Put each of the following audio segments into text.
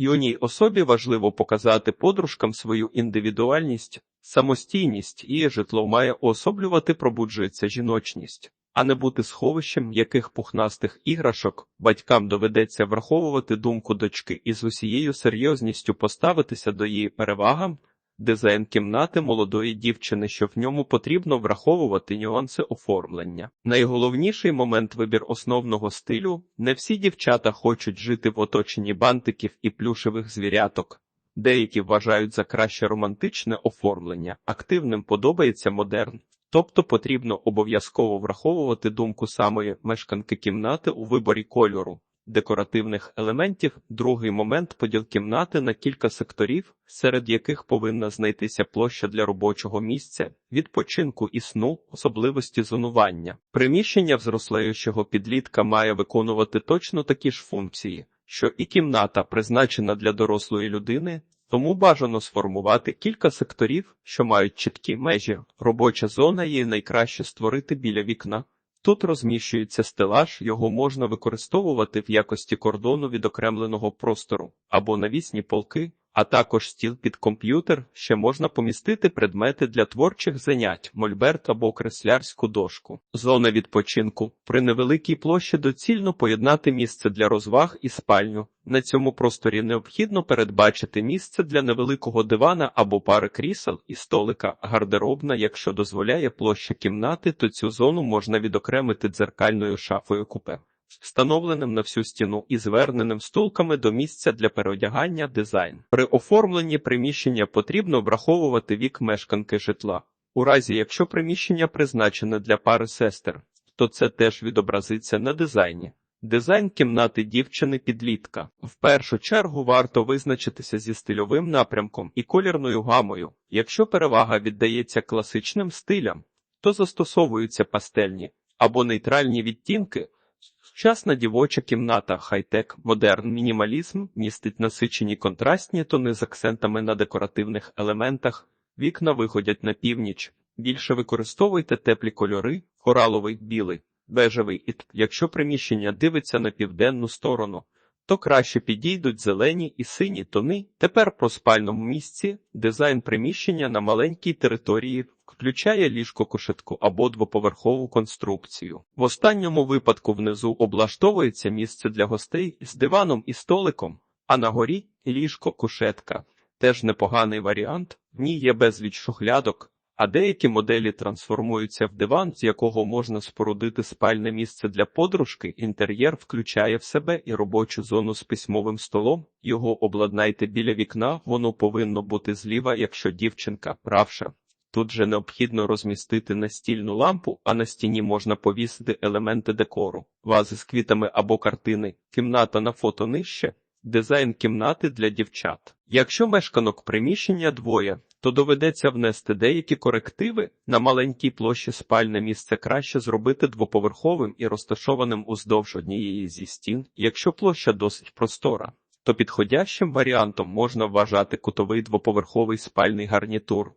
Юній особі важливо показати подружкам свою індивідуальність, самостійність, і житло має уособлювати пробуджується жіночність, а не бути сховищем яких пухнастих іграшок. Батькам доведеться враховувати думку дочки і з усією серйозністю поставитися до її перевагам. Дизайн кімнати молодої дівчини, що в ньому потрібно враховувати нюанси оформлення. Найголовніший момент вибір основного стилю. Не всі дівчата хочуть жити в оточенні бантиків і плюшевих звіряток. Деякі вважають за краще романтичне оформлення, активним подобається модерн. Тобто потрібно обов'язково враховувати думку самої мешканки кімнати у виборі кольору декоративних елементів. Другий момент поділ кімнати на кілька секторів, серед яких повинна знайтися площа для робочого місця, відпочинку і сну, особливості зонування. Приміщення взрослеючого підлітка має виконувати точно такі ж функції, що і кімната призначена для дорослої людини. Тому бажано сформувати кілька секторів, що мають чіткі межі. Робоча зона її найкраще створити біля вікна. Тут розміщується стелаж, його можна використовувати в якості кордону відокремленого простору або навісні полки, а також стіл під комп'ютер, ще можна помістити предмети для творчих занять, мольберт або креслярську дошку. Зона відпочинку при невеликій площі доцільно поєднати місце для розваг і спальню. На цьому просторі необхідно передбачити місце для невеликого дивана або пари крісел і столика, гардеробна, якщо дозволяє площа кімнати, то цю зону можна відокремити дзеркальною шафою купе, встановленим на всю стіну і зверненим стулками до місця для переодягання дизайн. При оформленні приміщення потрібно враховувати вік мешканки житла. У разі, якщо приміщення призначене для пари сестер, то це теж відобразиться на дизайні. Дизайн кімнати дівчини підлітка. В першу чергу варто визначитися зі стильовим напрямком і колірною гамою. Якщо перевага віддається класичним стилям, то застосовуються пастельні або нейтральні відтінки. Сучасна дівоча кімната, хай-тек, модерн, мінімалізм містить насичені контрастні тони з акцентами на декоративних елементах. Вікна виходять на північ. Більше використовуйте теплі кольори, кораловий, білий бежевий, і якщо приміщення дивиться на південну сторону, то краще підійдуть зелені і сині тони. Тепер про спальному місці дизайн приміщення на маленькій території включає ліжко кошетку або двоповерхову конструкцію. В останньому випадку внизу облаштовується місце для гостей з диваном і столиком, а на горі ліжко кушетка. Теж непоганий варіант, в ній є безліч шухлядок, а деякі моделі трансформуються в диван, з якого можна спорудити спальне місце для подружки. Інтер'єр включає в себе і робочу зону з письмовим столом. Його обладнайте біля вікна, воно повинно бути зліва, якщо дівчинка правша. Тут же необхідно розмістити настільну лампу, а на стіні можна повісити елементи декору, вази з квітами або картини, кімната на фото нижче, дизайн кімнати для дівчат. Якщо мешканок приміщення двоє, то доведеться внести деякі корективи на маленькій площі спальне місце краще зробити двоповерховим і розташованим уздовж однієї зі стін. Якщо площа досить простора, то підходящим варіантом можна вважати кутовий двоповерховий спальний гарнітур.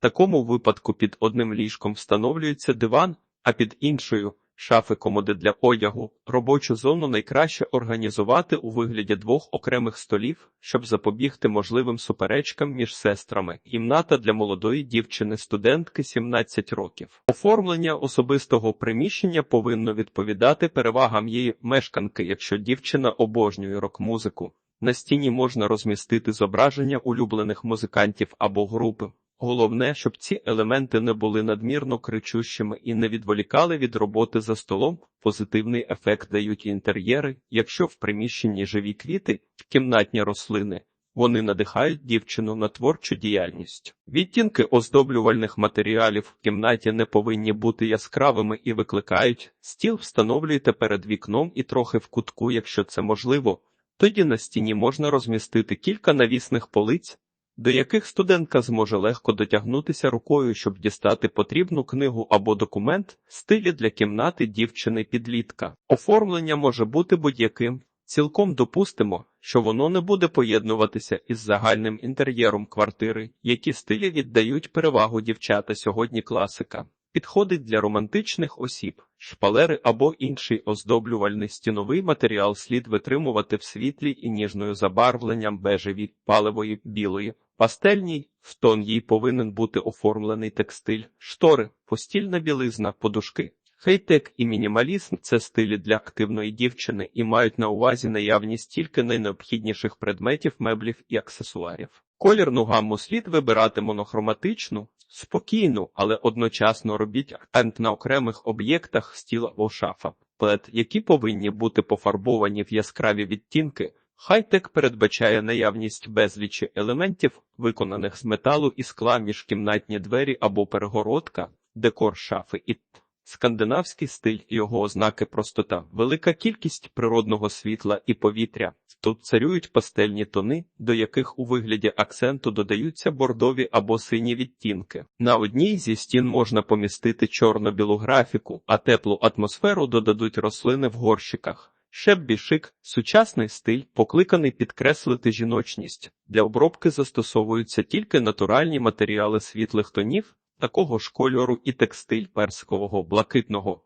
Такому випадку під одним ліжком встановлюється диван, а під іншою Шафи комоди для одягу, робочу зону найкраще організувати у вигляді двох окремих столів, щоб запобігти можливим суперечкам між сестрами. Кімната для молодої дівчини, студентки 17 років. Оформлення особистого приміщення повинно відповідати перевагам її мешканки, якщо дівчина обожнює рок-музику. На стіні можна розмістити зображення улюблених музикантів або групи. Головне, щоб ці елементи не були надмірно кричущими і не відволікали від роботи за столом. Позитивний ефект дають інтер'єри, якщо в приміщенні живі квіти, кімнатні рослини. Вони надихають дівчину на творчу діяльність. Відтінки оздоблювальних матеріалів в кімнаті не повинні бути яскравими і викликають. Стіл встановлюйте перед вікном і трохи в кутку, якщо це можливо. Тоді на стіні можна розмістити кілька навісних полиць до яких студентка зможе легко дотягнутися рукою, щоб дістати потрібну книгу або документ, стилі для кімнати дівчини підлітка. Оформлення може бути будь-яким. Цілком допустимо, що воно не буде поєднуватися із загальним інтер'єром квартири, які стилі віддають перевагу дівчата сьогодні класика. Підходить для романтичних осіб, шпалери або інший оздоблювальний стіновий матеріал слід витримувати в світлі і ніжною забарвленням бежеві, паливої, білої, пастельній, в тон їй повинен бути оформлений текстиль, штори, постільна білизна, подушки. Хейтек і мінімалізм це стилі для активної дівчини і мають на увазі наявність тільки найнеобхідніших предметів, меблів і аксесуарів. Колірну гамму слід вибирати монохроматичну, спокійну, але одночасно робіть акцент на окремих об'єктах стіла або шафа, плед, які повинні бути пофарбовані в яскраві відтінки. Хай-тек передбачає наявність безлічі елементів, виконаних з металу і скла міжкімнатні двері або перегородка, декор шафи і т. Скандинавський стиль його ознаки простота, велика кількість природного світла і повітря. Тут царюють пастельні тони, до яких у вигляді акценту додаються бордові або сині відтінки. На одній зі стін можна помістити чорно-білу графіку, а теплу атмосферу додадуть рослини в горщиках. Шеббі шик – сучасний стиль, покликаний підкреслити жіночність. Для обробки застосовуються тільки натуральні матеріали світлих тонів, такого ж кольору і текстиль персикового, блакитного,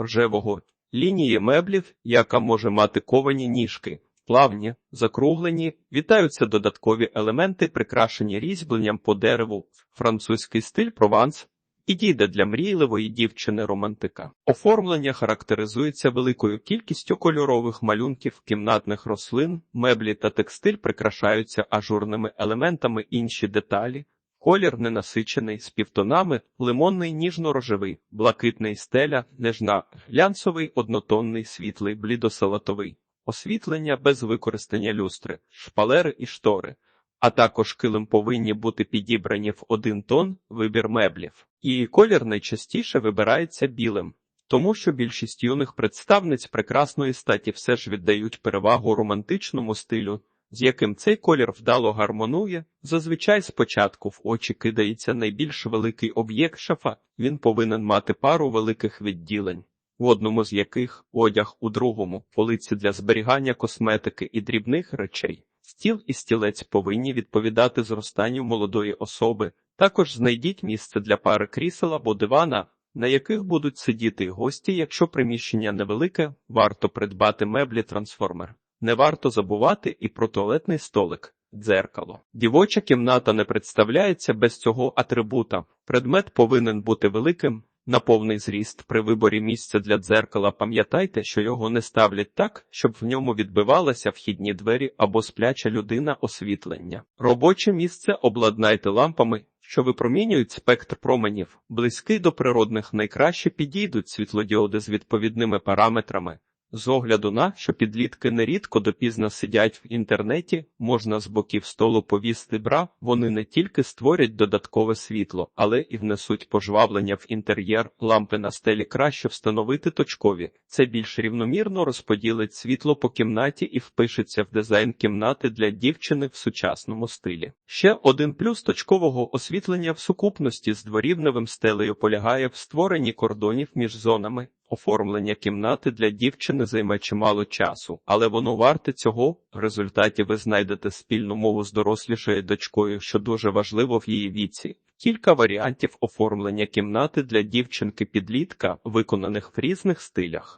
ржевого, лінії меблів, яка може мати ковані ніжки, плавні, закруглені, вітаються додаткові елементи, прикрашені різьбленням по дереву, французький стиль Прованс. Підійде для мрійливої дівчини-романтика. Оформлення характеризується великою кількістю кольорових малюнків, кімнатних рослин, меблі та текстиль прикрашаються ажурними елементами інші деталі. Колір ненасичений з півтонами, лимонний ніжно-рожевий, блакитний стеля, нежна, глянцевий, однотонний, світлий, блідосалатовий, освітлення без використання люстри, шпалери і штори, а також килим повинні бути підібрані в один тон вибір меблів. І колір найчастіше вибирається білим. Тому що більшість юних представниць прекрасної статі все ж віддають перевагу романтичному стилю, з яким цей колір вдало гармонує, зазвичай спочатку в очі кидається найбільш великий об'єкт шафа, він повинен мати пару великих відділень, в одному з яких одяг, у другому полиці для зберігання косметики і дрібних речей. Стіл і стілець повинні відповідати зростанню молодої особи. Також знайдіть місце для пари крісел або дивана, на яких будуть сидіти гості, якщо приміщення невелике, варто придбати меблі трансформер. Не варто забувати і про туалетний столик, дзеркало. Дівоча кімната не представляється без цього атрибута. Предмет повинен бути великим, на повний зріст. При виборі місця для дзеркала пам'ятайте, що його не ставлять так, щоб в ньому відбивалися вхідні двері або спляча людина освітлення. Робоче місце обладнайте лампами, що випромінюють спектр променів, близький до природних найкраще підійдуть світлодіоди з відповідними параметрами. З огляду на, що підлітки нерідко допізно сидять в інтернеті, можна з боків столу повісти бра, вони не тільки створять додаткове світло, але і внесуть пожвавлення в інтер'єр, лампи на стелі краще встановити точкові. Це більш рівномірно розподілить світло по кімнаті і впишеться в дизайн кімнати для дівчини в сучасному стилі. Ще один плюс точкового освітлення в сукупності з дворівневим стелею полягає в створенні кордонів між зонами. Оформлення кімнати для дівчини займе чимало часу, але воно варте цього. В результаті ви знайдете спільну мову з дорослішою дочкою, що дуже важливо в її віці. Кілька варіантів оформлення кімнати для дівчинки-підлітка, виконаних в різних стилях.